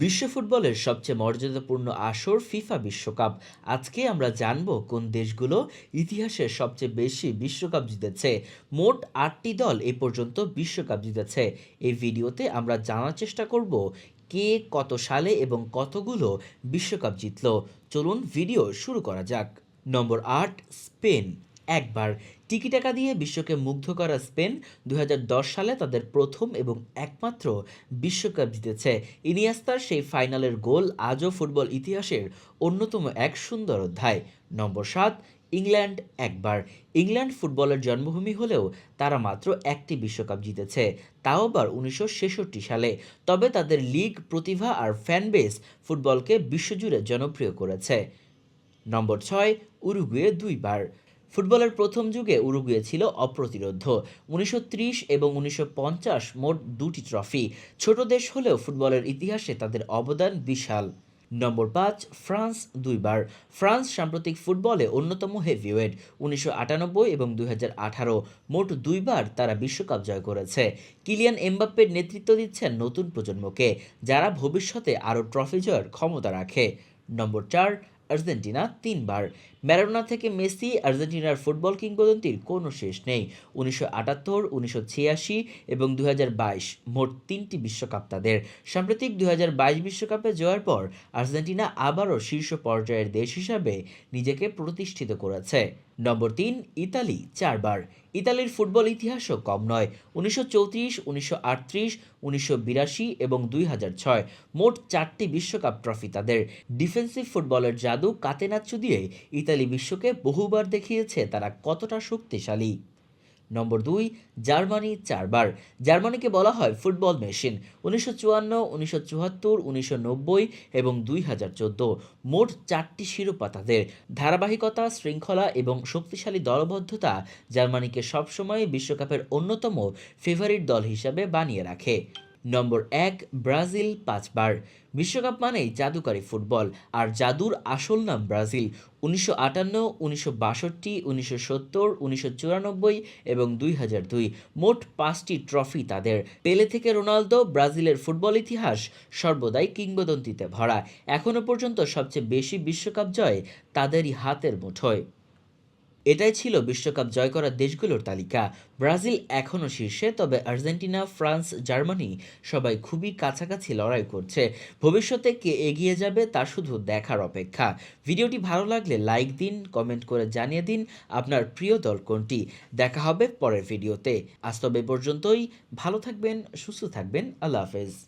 বিশ্ব ফুটবলের সবচেয়ে মর্যাদাপূর্ণ আসর ফিফা বিশ্বকাপ। আজকে আমরা জানব কোন দেশগুলো ইতিহাসের সবচেয়ে বেশি বিশ্বকাপ জিতেছে। মোট আটটি দল এ পর্যন্ত বিশ্বকাপ জিতেছে। এই ভিডিওতে আমরা জানার চেষ্টা করব কে কত সালে এবং কতগুলো বিশ্বকাপ জিতলো। চলুন ভিডিও শুরু করা যাক। নম্বর আট, স্পেন। একবার টিকি টাকা দিয়ে বিশ্বকে মুগ্ধ করা স্পেন দু হাজার দশ সালে তাদের প্রথম এবং একমাত্র বিশ্বকাপ জিতেছে। ইনিয়াস্তার সেই ফাইনালের গোল আজও ফুটবল ইতিহাসের অন্যতম এক সুন্দর অধ্যায়। নম্বর সাত, ইংল্যান্ড একবার। ইংল্যান্ড ফুটবলের জন্মভূমি হলেও তারা মাত্র একটি বিশ্বকাপ জিতেছে, তাও আবার উনিশশো ছেষট্টি সালে। তবে তাদের লিগ, প্রতিভা আর ফ্যানবেস ফুটবলকে বিশ্বজুড়ে জনপ্রিয় করেছে। নম্বর ছয়, উরুগুয়ে দুইবার। ফুটবলের প্রথম যুগে উরুগুয়ে ছিল অপ্রতিরোধ্য। উনিশশো ত্রিশ এবং উনিশশো পঞ্চাশ মোট দুটি ট্রফি। ছোট দেশ হলেও ফুটবলের ইতিহাসে তাদের অবদান বিশাল। নম্বর পাঁচ, ফ্রান্স দুইবার। ফ্রান্স সাম্প্রতিক ফুটবলে অন্যতম হেভিওয়েট। উনিশশো আটানব্বই এবং দুই আঠারো মোট দুইবার তারা বিশ্বকাপ জয় করেছে। কিলিয়ান এমবাপ্পের নেতৃত্ব দিচ্ছেন নতুন প্রজন্মকে, যারা ভবিষ্যতে আরও ট্রফি জয়ের ক্ষমতা রাখে। নম্বর চার আর্জেন্টিনা তিনবার। ম্যারাডোনা থেকে মেসি, আর্জেন্টিনার ফুটবল কিংবদন্তির কোনো শেষ নেই। উনিশশো আটাত্তর, উনিশশো ছিয়াশি এবং দুই হাজার বাইশ মোট তিনটি বিশ্বকাপ তাদের। সাম্প্রতিক দু বিশ্বকাপে জয়ের পর আর্জেন্টিনা আবারও শীর্ষ পর্যায়ের দেশ হিসাবে নিজেকে প্রতিষ্ঠিত করেছে। নম্বর তিন, ইতালি, চারবার। ইতালির ফুটবল ইতিহাসও কম নয়। উনিশশো চৌত্রিশ, উনিশশো আটত্রিশ, উনিশশো বিরাশি এবং দুই হাজার ছয় মোট চারটি বিশ্বকাপ ট্রফি তাদের। ডিফেন্সিভ ফুটবলের জাদু কাতেনাচ্ছু দিয়ে ইতালি বিশ্বকে বহুবার দেখিয়েছে তারা কতটা শক্তিশালী। নম্বর দুই, জার্মানি চারবার। জার্মানিকে বলা হয় ফুটবল মেশিন। উনিশশো চুয়ান্ন, উনিশশো চুয়াত্তর, উনিশশো নব্বই এবং দুই হাজার চোদ্দ। মোট চারটি শিরোপা তাদের। ধারাবাহিকতা, শৃঙ্খলা এবং শক্তিশালী দলবদ্ধতা জার্মানিকে সবসময় বিশ্বকাপের অন্যতম ফেভারিট দল হিসাবে বানিয়ে রাখে। নম্বর এক, ব্রাজিল পাঁচবার। বিশ্বকাপ মানেই জাদুকারী ফুটবল, আর জাদুর আসল নাম ব্রাজিল। উনিশশো আটান্ন, উনিশশো বাষট্টি, উনিশশো সত্তর, উনিশশো চুরানব্বই এবং দুই হাজার দুই। মোট পাঁচটি ট্রফি তাদের। পেলে থেকে রোনালদো ব্রাজিলের ফুটবল ইতিহাস সর্বদাই কিংবদন্তিতে ভরা। এখনও পর্যন্ত সবচেয়ে বেশি বিশ্বকাপ জয় তাদেরই হাতের মুঠোয়। এটাই ছিল বিশ্বকাপ জয় করা দেশগুলোর তালিকা। ব্রাজিল এখনও শীর্ষে, তবে আর্জেন্টিনা, ফ্রান্স, জার্মানি সবাই খুবই কাছাকাছি লড়াই করছে। ভবিষ্যতে কে এগিয়ে যাবে তা শুধু দেখার অপেক্ষা। ভিডিওটি ভালো লাগলে লাইক দিন, কমেন্ট করে জানিয়ে দিন আপনার প্রিয় দল কোনটি। দেখা হবে পরের ভিডিওতে। আজ তবে পর্যন্তই, ভালো থাকবেন, সুস্থ থাকবেন, আল্লাহ হাফেজ।